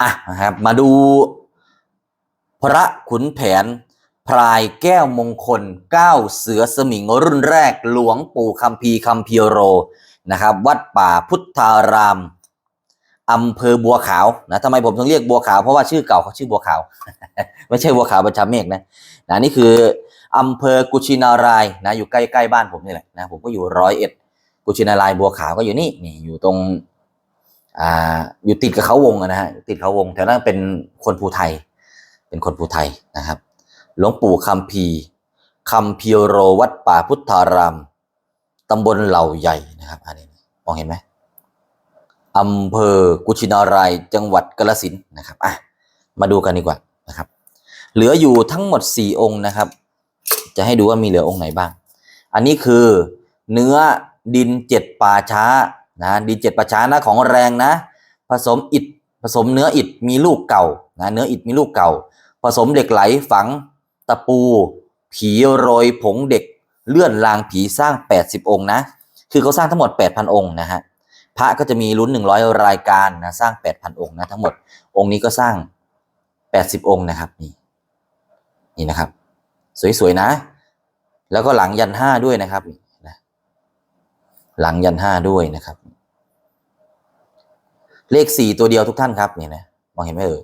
อะนะครับมาดู พระขุนแผน พรายแก้วมงคลเก้าเสือสมิงรุ่นแรกหลวงปู่คัมภีคัมภีร์โรนะครับ วัดป่าพุทธารามอำเภอบัวขาวนะทำไมผมถึงเรียกบัวขาวเพราะว่าชื่อเก่าเขาชื่อบัวขาว ไม่ใช่บัวขาวประชาเมฆนะนะนี่คืออำเภอกุชินารายนะอยู่ใกล้ๆบ้านผมนี่แหละนะผมก็อยู่ร้อยเอ็ดกุชินารายบัวขาวก็อยู่นี่นี่อยู่ตรง อ่าอยู่ติดกับเขาวงนะฮะติดเขาวงแถวนั้นเป็นคนภูไทย เป็นคนภูไทยนะครับหลวงปู่คำพีคำพีโรวัดป่าพุทธารามตำบลเหล่าใหญ่นะครับอันนี้มองเห็นไหมอำเภอกุชินารายจังหวัดกาฬสินนะครับอะมาดูกันดีกว่านะครับ เหลืออยู่ทั้งหมด 4 องค์นะครับ จะให้ดูว่ามีเหลือองค์ไหนบ้าง อันนี้คือเนื้อดินเจ็ดป่าช้า นะดินเจ็ดป่าช้านะของแรงนะ ผสมอิฐผสมเนื้ออิฐมีลูกเก่านะเนื้ออิฐมีลูกเก่า ผสมเหล็กไหลฝังตะปู ผีโรยผงเด็กเลื่อนลางผีสร้าง 80 องค์นะ คือเขาสร้างทั้งหมด 8,000 องค์นะฮะพระก็จะมีลุ้น 100 รายการนะสร้าง 8,000 องค์นะทั้งหมดองค์นี้ก็สร้าง 80 องค์นะครับนี่นี่นะครับ สวยๆนะ แล้วก็หลังยันห้าด้วยนะครับนะหลังยันห้าด้วยนะครับ เลขสี่ตัวเดียวทุกท่านครับนี่นะมองเห็นไหมเอ่ย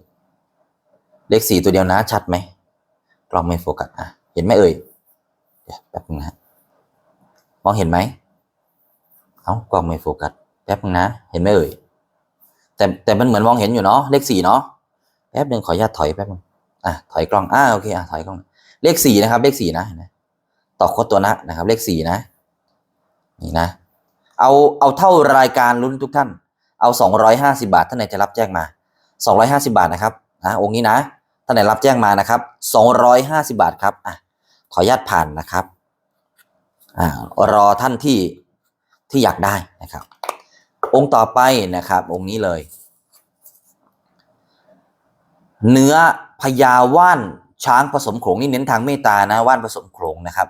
เลขสี่ตัวเดียวนะ ชัดไหมกล้องไม่โฟกัสอะเห็นไหมเอ่ยเดี๋ยวแป๊บนึงนะมองเห็นไหมเอ้ากล้องไม่โฟกัสแป๊บนึงนะ เห็นไหมเอ่ยแต่แต่มันเหมือนมองเห็นอยู่เนาะเลขสี่เนาะแป๊บนึงขออนุญาตถอยแป๊บนึงอะถอยกล้องอ่าโอเคอะถอยกล้อง เลขสี่นะครับ เลขสี่นะเห็นไหมต่อโคตรตัวนะนะครับ เลขสี่นะ นี่นะ เอาเอาเท่ารายการลุ้นทุกท่าน เอาสองร้อยห้าสิบาทท่านไหนจะรับแจ้งมาสองร้อยห้าสิบาทนะครับนะองค์นี้นะท่านไหนรับแจ้งมานะครับสองร้อยห้าสิบาทครับอะขออนุญาตผ่านนะครับอ่ารอท่านที่ที่อยากได้นะครับ องค์ต่อไปนะครับ องค์นี้เลย เนื้อพญาว่านช้างผสมโขลงนี่เน้นทางเมตตานะว่านผสมโขลงนะครับ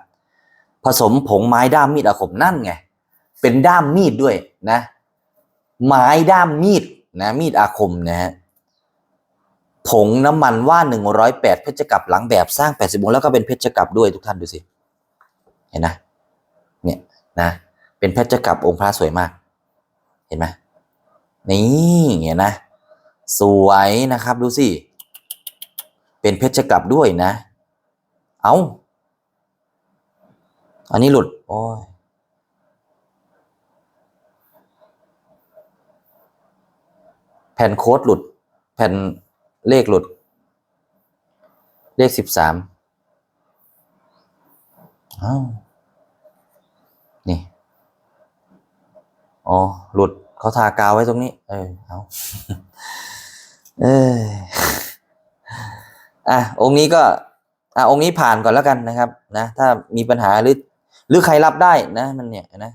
ผสมผงไม้ด้ามมีดอาคมนั่นไงเป็นด้ามมีดด้วยนะ ไม้ด้ามมีดนะมีดอาคมนะฮะผงน้ำมันว่านหนึ่งร้อยแปดเพชรกับหลังแบบสร้างแปดสิบวงแล้วก็เป็นเพชรกับด้วยทุกท่านดูสิ เห็นนะเนี่ยนะ เป็นเพชรกับองค์พระสวยมาก เห็นไหมนี่เห็นนะ สวยนะครับดูสิ เป็นเพชรกับด้วยนะ เอ้าอันนี้หลุด โอ้ย ผ่นโค้ดหลุด แผ่นเลขหลุด เลขสิบสามอ้าวนี่ อ๋อ หลุดเขาทากาวไว้ตรงนี้ เออเอาเอออะ องค์นี้ก็ อะ องค์นี้ผ่านก่อนแล้วกันนะครับ นะ ถ้ามีปัญหาหรือ หรือใครรับได้นะ มันเนี่ยนะ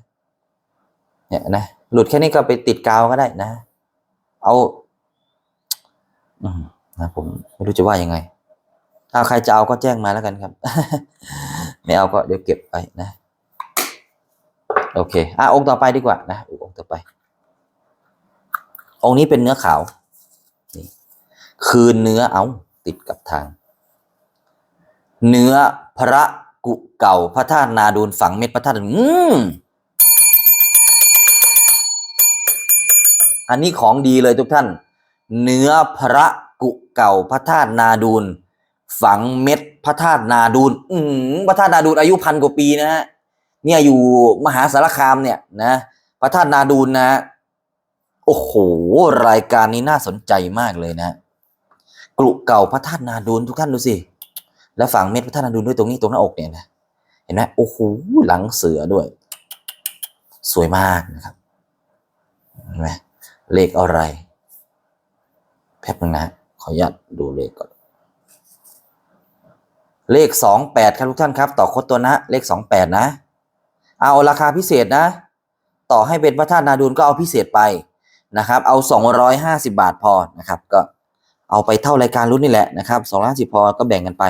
เนี่ยนะ หลุดแค่นี้ก็ไปติดกาวก็ได้นะ เอาอืมนะผมไม่รู้จะว่ายังไง ถ้าใครจะเอาก็แจ้งมาแล้วกันครับ ไม่เอาก็เดี๋ยวเก็บไปนะ โอเค อะองค์ต่อไปดีกว่านะองค์ต่อไป องค์นี้เป็นเนื้อขาวนี่คืนเนื้อเอาติดกับทาง เนื้อพระกุเก่าพระธาตุนาดูนฝังเม็ดพระธาตุอืม อันนี้ของดีเลยทุกท่าน เนื้อพระกุเก่าพระธาตุนาดูนฝังเม็ดพระธาตุนาดูนอืพระธาตุนาดูนอายุพันกว่าปีนะฮะเนี่ยอยู่มหาสารคามเนี่ยนะ พระธาตุนาดูนนะ โอ้โห รายการนี้น่าสนใจมากเลยนะกรุเก่าพระธาตุนาดูนทุกท่านดูสิ แล้วฝังเม็ดพระธาตุนาดูนด้วยตรงนี้ตรงหน้าอกเนี่ยนะ เห็นไหมโอ้โหหลังเสือด้วย สวยมากนะครับ เห็นไหม เลขอะไร แป๊บนึงนะ ขออนุญาตดูเลขก่อน เลขสองแปดครับทุกท่านครับ ต่อโคตรตัวนะ เลขสองแปดนะ เอาราคาพิเศษนะ ต่อให้เป็นพระธาตุนาดูนก็เอาพิเศษไปนะครับ เอาสองร้อยห้าสิบาทพอนะครับ ก็เอาไปเท่ารายการรุ่นนี่แหละนะครับสองร้อยสิบพอก็แบ่งกันไป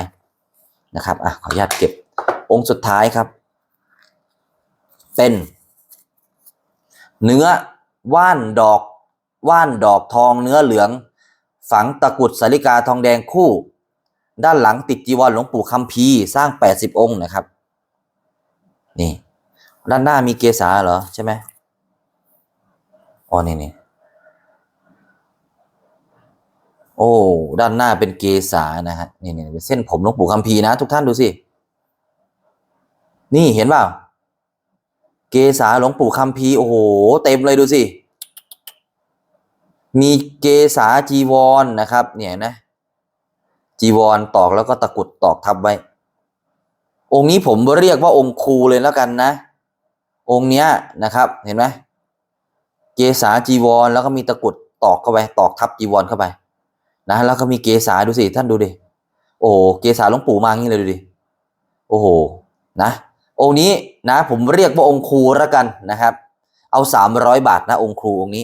นะครับ อะ ขออนุญาตเก็บองค์สุดท้ายครับ เป็น เนื้อว่านดอก ว่านดอกทองเนื้อเหลือง ฝังตะกุดสาริกาทองแดงคู่ ด้านหลังติดจีวรหลวงปู่คำพีสร้าง 80 องค์นะครับ นี่ ด้านหน้ามีเกษาเหรอ ใช่ไหมอ๋อนี่นี่โอ้ ด้านหน้าเป็นเกษานะฮะนี่นี่เป็นเส้นผมหลวงปู่คำพีนะ ทุกท่านดูสิ นี่เห็นเปล่า เกษาหลวงปู่คำพีโอ้โห เต็มเลยดูสิ มีเกษาจีวรนนะครับ เนี่ยนะ จีวรตอกแล้วก็ตะกุดตอกทับไว้ องค์นี้ผมเรียกว่าองค์ครูเลยแล้วกันนะ องค์เนี้ยนะครับ เห็นไหมเกษาจีวรแล้วก็มีตะกุดตอกเข้าไปตอกทับจีวรเข้าไป นะ แล้วก็มีเกษาดูสิท่านดูดิโอ้โเกษาหลวงปู่มางี้เลยดูดิโอ้โหนะองค์นี้นะ ผมเรียกว่าองค์ครูแล้วกันนะครับ เอาสามร้อยบาทนะองค์ครูองค์นี้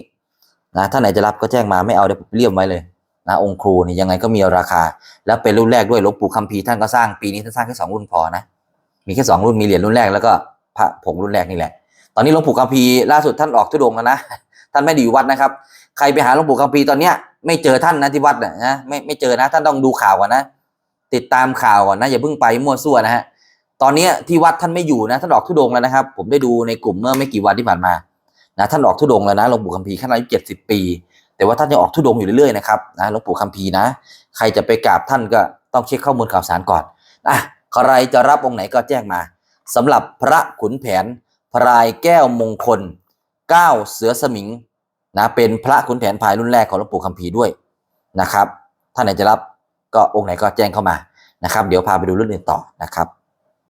นะถ้าไหนจะรับก็แจ้งมาไม่เอาเดี๋ยวผมเลี่ยมไว้เลยนะองค์ครูนี่ยังไงก็มีราคา แล้วเป็นรุ่นแรกด้วยหลวงปู่คัมภีร์ท่านก็สร้างปีนี้ท่านสร้างแค่สองรุ่นพอนะมีแค่สองรุ่นมีเหรียญรุ่นแรกแล้วก็พระผงรุ่นแรกนี่แหละ ตอนนี้หลวงปู่คัมภีร์ล่าสุดท่านออกทุดงแล้วนะท่านไม่ได้อยู่วัดนะครับ ใครไปหาหลวงปู่คัมภีร์ตอนเนี้ยไม่เจอท่านนะที่วัดนะไม่ไม่เจอนะท่านต้องดูข่าวก่อนนะ ติดตามข่าวก่อนนะอย่าเพิ่งไปมั่วซั่วนะฮะตอนนี้ที่วัดท่านไม่อยู่นะท่านออกทุดงแล้วนะครับ ผมได้ดูในกลุ่มเมื่อไม่กี่วันที่ผ่านมา นะท่านออกทุดงแล้วนะหลวงปู่คัมภีร์ท่านอายุเจ็ดสิบปี แต่ว่าท่านยังออกทุดงอยู่เรื่อยๆนะครับนะหลวงปู่คัมภีร์นะ ใครจะไปกราบท่านก็ต้องเช็คข้อมูลข่าวสารก่อนอะใครจะรับองค์ไหนก็แจ้งมาสำหรับพระขุนแผนพรายแก้วมงคลก้าเสือสมิงนะเป็นพระขุนแผนพายรุ่นแรกของหลวงปู่คัมภีร์ด้วยนะครับท่านไหนจะรับก็องค์ไหนก็แจ้งเข้ามานะครับ เดี๋ยวพาไปดูรุ่นอื่นต่อนะครับ